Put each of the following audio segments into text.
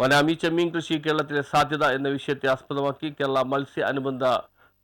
Vannamei ചെമ്മീൻ കൃഷി കേരളത്തിലെ സാധ്യത എന്ന വിഷയത്തെ ആസ്പദമാക്കി കേരള മത്സ്യ അനുബന്ധ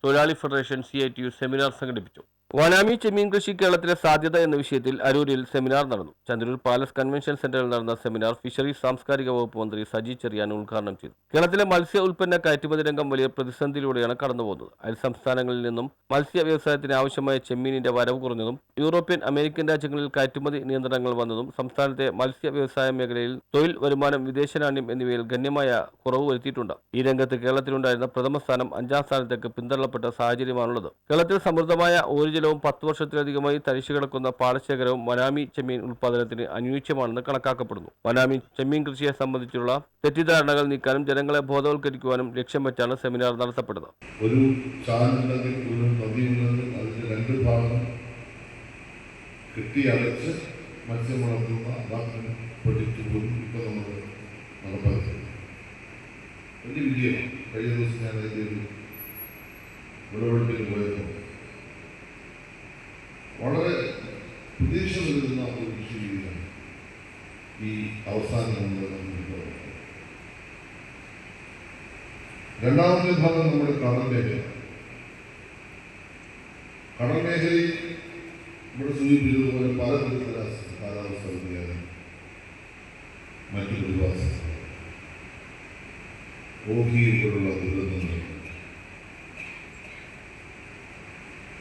തൊഴിലാളി federation C I T U seminar സംഘടിപ്പിച്ചു. വനാമി ചെമ്മീൻ കൃഷി കേരളത്തിലെ സാധ്യത എന്ന വിഷയത്തിൽ അരൂരിൽ സെമിനാർ നടന്നു. ചന്ദ്രൂർ പാലസ് കൺവെൻഷൻ സെന്ററിൽ നടന്ന സെമിനാർ ഫിഷറീസ് സാംസ്കാരിക വകുപ്പ് മന്ത്രി സജി ചെറിയാൻ ഉദ്ഘാടനം ചെയ്തു. കേരളത്തിലെ മത്സ്യ ഉൽപ്പന്ന കയറ്റുമതി രംഗം വലിയ പ്രതിസന്ധിയിലൂടെയാണ് കടന്നുപോകുന്നത്. അയൽ സംസ്ഥാനങ്ങളിൽ നിന്നും മത്സ്യ വ്യവസായത്തിന് ആവശ്യമായ ചെമ്മീനിന്റെ വരവ് കുറഞ്ഞതും യൂറോപ്യൻ അമേരിക്കൻ രാജ്യങ്ങളിൽ കയറ്റുമതി നിയന്ത്രണങ്ങൾ വന്നതും സംസ്ഥാനത്തെ മത്സ്യ വ്യവസായ മേഖലയിൽ തൊഴിൽ വരുമാനം വിദേശനാണ്യം എന്നിവയിൽ ഗണ്യമായ കുറവ് വരുത്തിയിട്ടുണ്ട്. ഈ രംഗത്ത് കേരളത്തിലുണ്ടായിരുന്ന പ്രഥമ സ്ഥാനം അഞ്ചാം സ്ഥാനത്തേക്ക് പിന്തള്ളപ്പെട്ട സാഹചര്യമാണുള്ളത്. കേരളത്തിൽ സമൃദ്ധമായ ഊർജലവും പത്ത് വർഷത്തിലധികമായി തരിശു കിടക്കുന്ന പാടശേഖരവും വനാമി ചെമ്മീൻ ഉൽപ്പാദനത്തിന് അനുയോജ്യമാണെന്ന് കണക്കാക്കപ്പെടുന്നു. വനാമി ചെമ്മീൻ കൃഷിയെ സംബന്ധിച്ചുള്ള തെറ്റിദ്ധാരണകൾ നീക്കാനും ജനങ്ങളെ ബോധവൽക്കരിക്കുവാനും ലക്ഷ്യം വെച്ചാണ് സെമിനാർ നടത്തപ്പെടുന്നത്. ഒരു രണ്ട് ഭാഗം നമ്മൾ വലിയ കഴിഞ്ഞ ദിവസം ഞാൻ അതിന്റെ ഒരു വിളവെടുപ്പിന് പോയപ്പോൾ വളരെ പ്രതീക്ഷ നൽകുന്ന ഒരു കൃഷി രീതിയാണ് ഈ അവസാനം നമ്മൾ രണ്ടാമത്തെ ഭാഗം നമ്മുടെ കടൽ മേഖല. കടൽ മേഖലയിൽ ഇവിടെ സൂചിപ്പിച്ചതുപോലെ പല തരത്തിലുള്ള കാലാവസ്ഥ വ്യതിയാനം മറ്റു പ്രതിഭാസം ഓഹിയിലുള്ള ദുരന്തങ്ങൾ.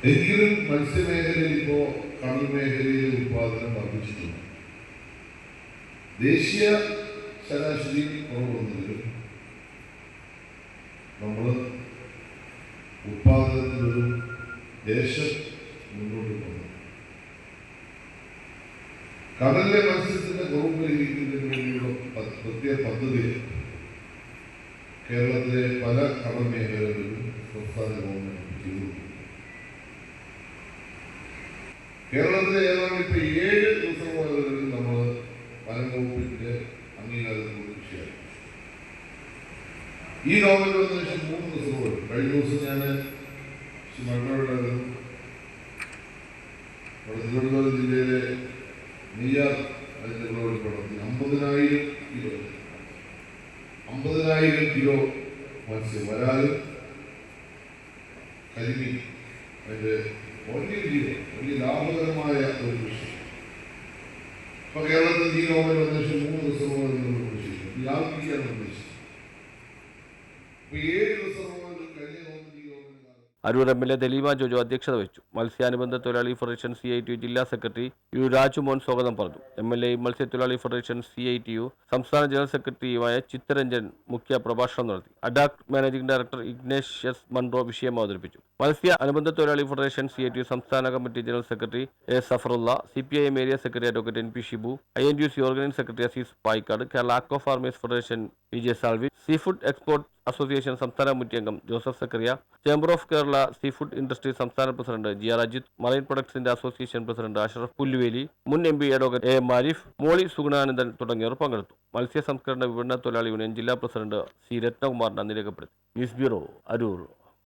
എങ്കിലും മത്സ്യമേഖലയിൽ ഇപ്പോ കടൽ മേഖലയിലെ ഉത്പാദനം വർദ്ധിച്ചിട്ടുണ്ട്. ദേശീയ ശരാശരി കുറവുണ്ടെങ്കിലും നമ്മൾ ഉത്പാദനത്തിലൊരു ദേശം മുന്നോട്ട് പോകുന്നു. കടലിലെ മത്സ്യത്തിന്റെ കുറവ് പരിഹരിക്കുന്നതിന് വേണ്ടിയുള്ള പ്രത്യേക പദ്ധതി കേരളത്തിലെ പല കടൽ മേഖലകളിലും സംസ്ഥാന ഗവൺമെന്റ് ചെയ്തു കേരളത്തിലെ ഏതാണ്ട് ഇപ്പൊ ഏഴ് റിസർവോയറുകളിൽ നമ്മൾ വനം വകുപ്പിന്റെ അംഗീകാരത്തോട് കൃഷിയായി ഈ നോവൽ വന്ന ശേഷം മൂന്ന് റിസർവുകൾ കഴിഞ്ഞ ദിവസം ഞാൻ മണ്ണുണ്ടായിരുന്നു അവിടെ തിരുവനന്തപുരം ജില്ലയിലെ നെയ്യാർ അതിന്റെ വിളവെടുപ്പ് അമ്പതിനായിരം കിലോ. അമ്പതിനായിരം കിലോ മത്സ്യം. വരാലും കരിമീൻ. അതിന്റെ വലിയ വിജയം വലിയ ലാഭകരമായ ഒരു കൃഷി ഇപ്പൊ കേരളത്തിൽ ഈ നോവൽ വന്ന ശേഷം മൂന്ന് റിസർവുകൾ നമ്മൾ കൃഷി വ്യാപിപ്പിക്കാൻ ഉദ്ദേശിച്ചു ഇപ്പൊ ഏഴ് Aroor M L A Daleema Jojo അധ്യക്ഷത വഹിച്ചു. മത്സ്യാനുബന്ധ തൊഴിലാളി federation C I T U ജില്ലാ സെക്രട്ടറി യു രാജുമോൻ സ്വാഗതം പറഞ്ഞു. എം എൽ എ മത്സ്യത്തൊഴിലാളി federation C I T U സംസ്ഥാന ജനറൽ സെക്രട്ടറിയുമായ ചിത്തരഞ്ജൻ മുഖ്യ പ്രഭാഷണം നടത്തി. ADAK managing director Ignatius Monroe വിഷയം അവതരിപ്പിച്ചു. മത്സ്യ അനുബന്ധ തൊഴിലാളി federation C I T U സംസ്ഥാന committee general secretary A Safarulla C P I M area secretary advocate N P Shibu I N U C organise secretary Azeez Payikkad Kerala aqua farmers federation V J Salvi sea food export association സംസ്ഥാന committee അംഗം Joseph Zachariah chamber of Kerala sea food industry സംസ്ഥാന president G R Ajith marine പ്രൊഡക്ട്സിന്റെ association president Ashraf Pulluveli മുൻ M P advocate M Marif Molly Sugunanandan തുടങ്ങിയവർ പങ്കെടുത്തു. മത്സ്യ സംസ്കരണ വിപണന തൊഴിലാളി യൂണിയൻ ജില്ലാ പ്രസിഡന്റ് സി രത്നകുമാറിനെ നിരക്കപ്പെടുത്തി ന്യൂസ് ബ്യൂറോ അരൂർ.